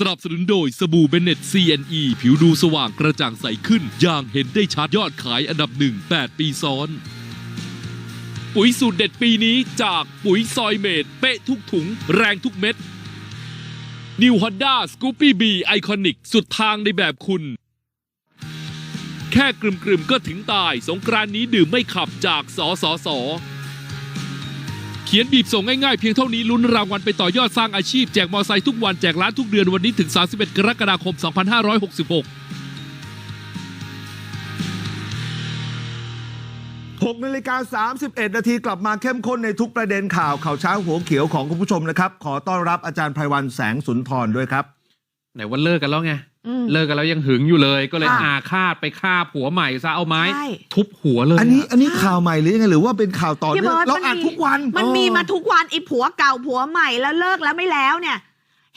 สนับสนุนโดยสบู่เบเน็ต CNE ผิวดูสว่างกระจ่างใสขึ้น อย่างเห็นได้ชัดยอดขายอันดับหนึ่ง8ปีซ้อน ปุ๋ยสูตรเด็ดปีนี้จากปุ๋ยซอยเมดเป๊ะทุกถุง แรงทุกเม็ด New Honda Scoopy B Iconic สุดทางในแบบคุณ แค่กลุ่มๆก็ถึงตาย สงกรานนี้ดื่มไม่ขับจากสสสเขียนบีบส่งง่ายๆเพียงเท่านี้ลุ้นรางวัลไปต่อยอดสร้างอาชีพแจกมอไซค์ทุกวันแจกร้านทุกเดือนวันนี้ถึง 31 กรกฎาคม 2566 6นาฬิกา31 นาทีกลับมาเข้มข้นในทุกประเด็นข่าวข่าวเช้าหัวเขียวของคุณผู้ชมนะครับ ขอต้อนรับอาจารย์ไพรวันแสงสุนทรด้วยครับ ไหนว่าเลิกกันแล้วไงอืม เลิกกันแล้วยังหึงอยู่เลย ก็เลยค่ะอาฆาตไปฆ่าผัวใหม่ซะเอาไม้ใช่ทุบหัวเลย อันนี้ะอันนี้ข่าวใหม่หรือยังไงหรือว่าเป็นข่าวต่อพี่เนื่องเบิร์ตเรามันอ่านมีทุกวันมันมีเออมาทุกวันไอ้ผัวเก่าผัวใหม่แล้วเลิกแล้วไม่แล้วเนี่ย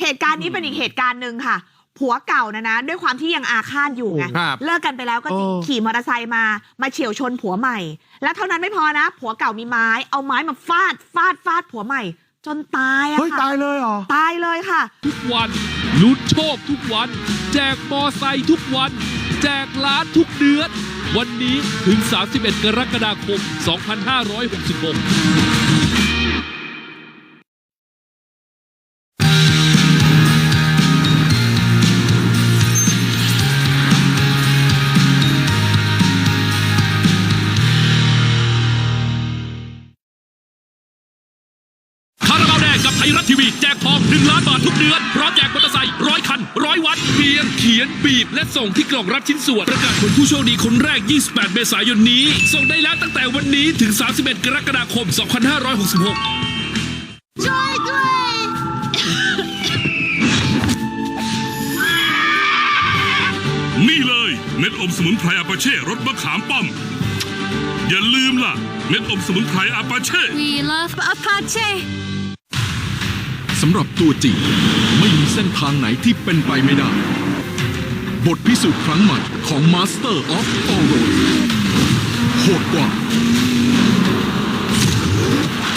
เหตุการณ์นี้เป็นอีกเหตุการณ์หนึ่งค่ะ ผัวเก่านะนะ ด้วยความที่ยังอาฆาตอยู่ไงครับเลิกกันไปแล้วก็จริงเออขี่มอเตอร์ไซค์มามาเฉียวชนผัวใหม่ แล้วเท่านั้นไม่พอนะ ผัวเก่ามีไม้เอาไม้มาฟาดฟาดฟาดผัวใหม่ จนตายอะเฮ้ยค่ะตายเลยเหรอตายเลยค่ะทุกวัน ลุ้นโชคทุกวัน แจกมอไซค์ทุกวัน แจกล้านทุกเดือน วันนี้ถึง 31 กรกฎาคม 2566 ยงเขียน บีบ และส่งที่กล่องรับชิ้นส่วนประกาศผลผู้โชคดีคนแรก 28 เมษายนนี้ ส่งได้แล้วตั้งแต่วันนี้ถึง 31 กรกฎาคม 2566นี่เลยเม็ดอมสมุนไพรอาปาเช่รสมะขามป้อม อย่าลืมล่ะ เม็ดอมสมุนไพรอาปาเช่ We love Apache สำหรับตัวจริง ไม่มีเส้นทางไหนที่เป็นไปไม่ได้ บทพิสูจน์ครั้งใหม่ของ Master of All Roads โหดกว่า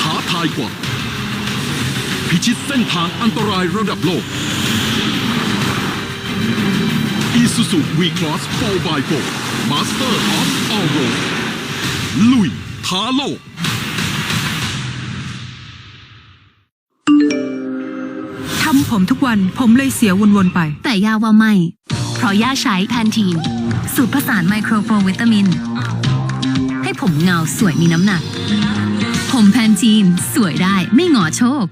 ท้าทายกว่า พิชิตเส้นทางอันตรายระดับโลก Isuzu V-Cross 4x4 Master of All Roads ลุยท้าโลกทำผมทุกวันผมเลยเสียวนๆไป แต่ย่าว่าไม่เพ ราะย่าใช้แพนทีน สูตรผสานไมโครโปรวิตามิน ให้ผมเงาสวยมีน้ำหนัก ผมแพนทีน สวยได้ไม่หงอโชค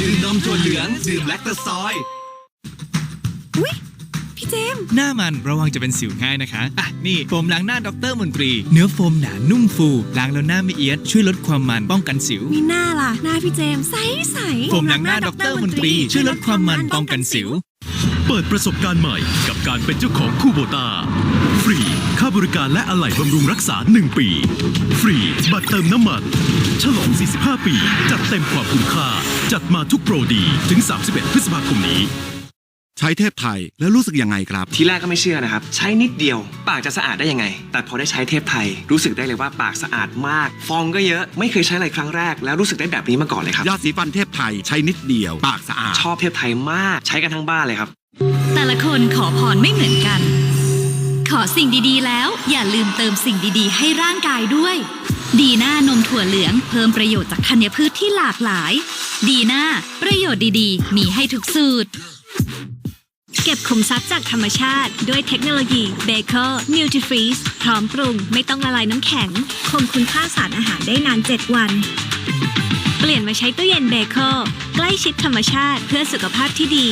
ด้วยกันดื่มนมถั่วเหลือง ดื่มแลคเตอซอยพี่เจมส์หน้ามันระวังจะเป็นสิวง่ายนะคะ อะ นี่โฟมล้างหน้าดรมนตรี เนื้อโฟมหนานุ่มฟูล้างแล้วหน้าไม่เอียด ช่วยลดความมันป้องกันสิว มีหน้าล่ะหน้าพี่เจมส์ใสใสโฟมล้างหน้าดรมนตรี ช่วยลดความมันป้องกันสิว เปิดประสบการณ์ใหม่กับการเป็นเจ้าของคูโบตาฟรี ค่าบริการและอะไหล่บำรุงรักษา 1 ปี ฟรี บัตรเติมน้ำมัน ฉลอง 45 ปี จัดเต็มความคุ้มค่า จัดมาทุกโปรดีถึง 31 พฤษภาคมนี้ ใช้เทพไทยแล้วรู้สึกยังไงครับ ทีแรกก็ไม่เชื่อนะครับ ใช้นิดเดียว ปากจะสะอาดได้ยังไง แต่พอได้ใช้เทพไทย รู้สึกได้เลยว่าปากสะอาดมาก ฟองก็เยอะไม่เคยใช้อะไรครั้งแรก แล้วรู้สึกได้แบบนี้มาก่อนเลยครับยาสีฟันเทพไทยใช้นิดเดียว ปากสะอาดชอบเทพไทยมากใช้กันทั้งบ้านเลยครับ แต่ละคนขอพรไม่เหมือนกัน ขอสิ่งดีๆแล้ว อย่าลืมเติมสิ่งดีๆ ให้ร่างกายด้วย ดีหน้านมถั่วเหลืองเพิ่มประโยชน์จากธัญพืชที่หลากหลาย ดีหน้าประโยชน์ดีๆ มีให้ทุกสูตร เก็บขุมทรัพย์จากธรรมชาติ ด้วยเทคโนโลยีเบเกอร์มิลติฟรีซพร้อมปรุง ไม่ต้องละลายน้ำแข็ง คงคุณค่าสารอาหารได้นาน 7 วันเปลี่ยนมาใช้ตู้เย็นเบเกอร์ใกล้ชิดธรรมชาติเพื่อสุขภาพที่ดี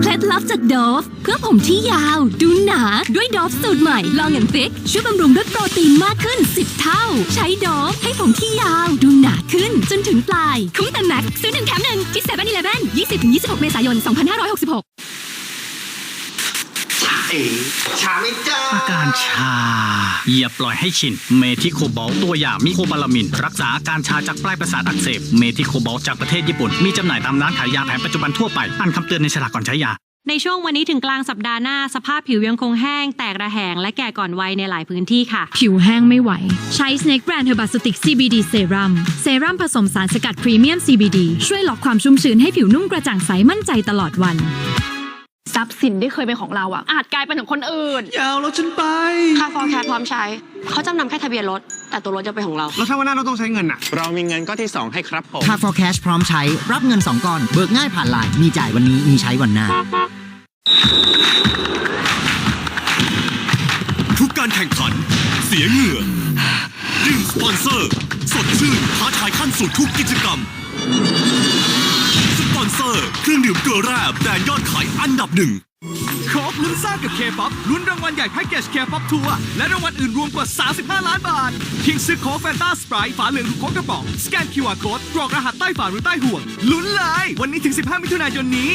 เคล็ดลับจากดอฟเพื่อผมที่ยาว ดูหนาด้วยดอฟสูตรใหม่ลองอย่างฟิกช่วยบำรุงด้วยโปรตีนมากขึ้น 10 เท่า ใช้ดอฟให้ผมที่ยาว ดูหนาขึ้น จนถึงปลาย คุ้มแต่แม็กซื้อหนึ่งแถมหนึ่งที่เซเว่นอีเลฟเมษายน2566 เอ๋ชาไม่จ้าอาการชา อย่าปล่อยให้ชิน เมทิโคบอลตัวอย่างมิโคบาลามิน รักษาอาการชาจากปลายประสาทอักเสบ เมทิโคบอลจากประเทศญี่ปุ่น มีจำหน่ายตามร้านขายยาแผนปัจจุบันทั่วไป อ่านคำเตือนในฉลากก่อนใช้ยา ในช่วงวันนี้ถึงกลางสัปดาห์หน้าสภาพผิวยังคงแห้ง แตกระแหง และแก่ก่อนวัยในหลายพื้นที่ค่ะ ผิวแห้งไม่ไหว ใช้ Snake Brand Herbacetic CBD Serum เซรั่มผสมสารสกัดพรีเมียม CBD ช่วยล็อกความชุ่มชื้นให้ผิวนุ่มกระจ่างใสมั่นใจตลอดวัน ทรัพย์สินที่เคยเป็นของเราอะอาจกลายเป็นของคนอื่นยาวรถฉันไป ค่าฟอร์แคร์พร้อมใช้ เขาจำนำแค่ทะเบียนรถ แต่ตัวรถจะเป็นของเรา แล้วถ้าวันหน้าเราต้องใช้เงินอะ เรามีเงินก็ที่ 2 ให้ครับผม ค่า for cash พร้อมใช้ รับเงิน 2ก้อน เบิกง่ายผ่านไลน์มีจ่ายวันนี้มีใช้วันหน้า ทุกการแข่งขัน เสียเหงื่อดื่มสปอนเซอร์ สดชื่นท้าทายขั้นสุดทุกกิจกรรมสปอน เซอร์ เครื่องดื่มเกลือแร่แบรนด์ยอดขายอันดับหนึ่งครบลุ้นซ่ากับเคป๊อปลุ้นรางวัลใหญ่แพ็กเกจเคป๊อปทัวร์และรางวัลอื่นรวมกว่า 35 ล้านบาท เพียงซื้อโค้กแฟนตาสไปร์ฝาเหลืองหรือโค้กกระป๋อง สแกน QR Code กรอกรหัสใต้ฝาหรือใต้ห่วงลุ้นเลยวันนี้ถึง 15 มิถุนายนนี้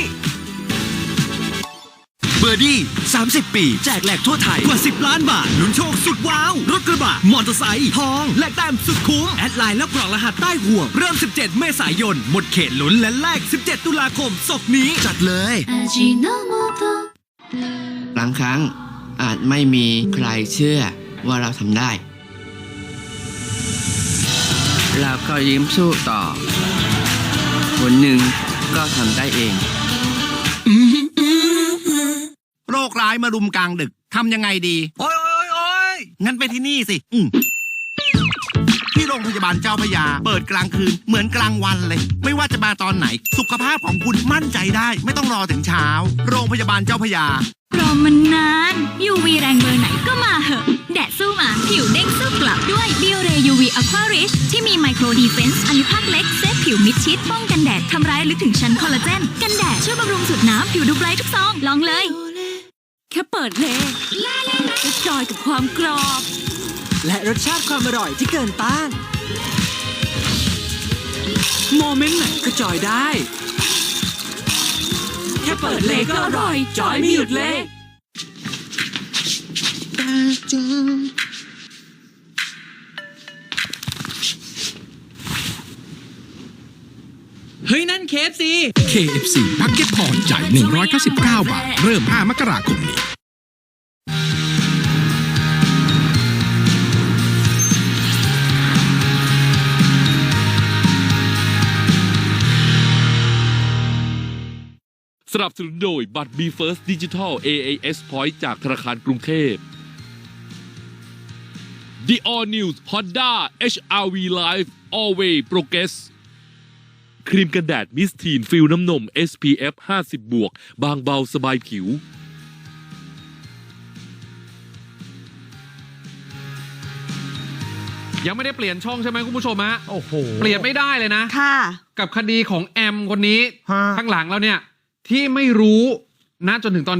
เบอร์ดี้ 30 ปี แจกแหลกทั่วไทยกว่า 10 ล้านบาทลุ้นโชคสุดว้าว รถกระบะ มอเตอร์ไซค์ทอง และแต้มสุดคุ้ม แอดไลน์แล้วกรอกรหัสใต้ห่วง เริ่ม 17 เมษายน หมดเขตลุ้นและแลก 17 ตุลาคมศกนี้ จัดเลยบางครั้งอาจไม่มีใครเชื่อว่าเราทำได้ เราก็ยิ้มสู้ต่อคนหนึ่งก็ทำได้เอง คร้ายมารุมกลางดึกทำยังไงดี โอ้ยโอ้ยโอ้ยงั้นไปที่นี่สิ อืมที่โรงพยาบาลเจ้าพระยา เปิดกลางคืนเหมือนกลางวันเลย ไม่ว่าจะมาตอนไหน สุขภาพของคุณมั่นใจได้ ไม่ต้องรอถึงเช้า โรงพยาบาลเจ้าพระยา รอมันนาน UV แรงเบอร์ไหนก็มาเหอะ แดดสู้มา ผิวเด้งสู้กลับด้วย b i o r e UV Aqua Rich ที่มีไมโครดีเฟนซ์อนุภาคเล็กเซฟผิวมิดชิดป้องกันแดดทำร้ายลึกถึงชั้นคอลลาเจน กันแดดช่วยบำรุงสุดน้ำผิวดูไบรท์ทุกซองลองเลย แค่เปิดเลยจะจอยกับความกรอบ และรสชาติความอร่อยที่เกินต้าน โมเมนต์ไหนก็จอยได้ แค่เปิดเลยก็อร่อย จอยไม่หยุดเลย เฮ้ยนั่นเคฟซี KFC พักเก็ตพอยต์จ่าย199 บาท เริ่ม 5 มกราคมนี้ สนับสนุนโดยบัตร b First Digital AAS Point จากธนาคารกรุงเทพ The All News Honda HRV Live Always Progress ครีมกันแดดมิสทีนฟิลน้ำนม SPF 50 บวก บางเบาสบายผิว ยังไม่ได้เปลี่ยนช่องใช่ไหมคุณผู้ชมฮะโอ้โห เปลี่ยนไม่ได้เลยนะ ค่ะ กับคดีของแอมคนนี้ฮะ ข้างหลังแล้วเนี่ย ที่ไม่รู้ณจนถึงตอนนี้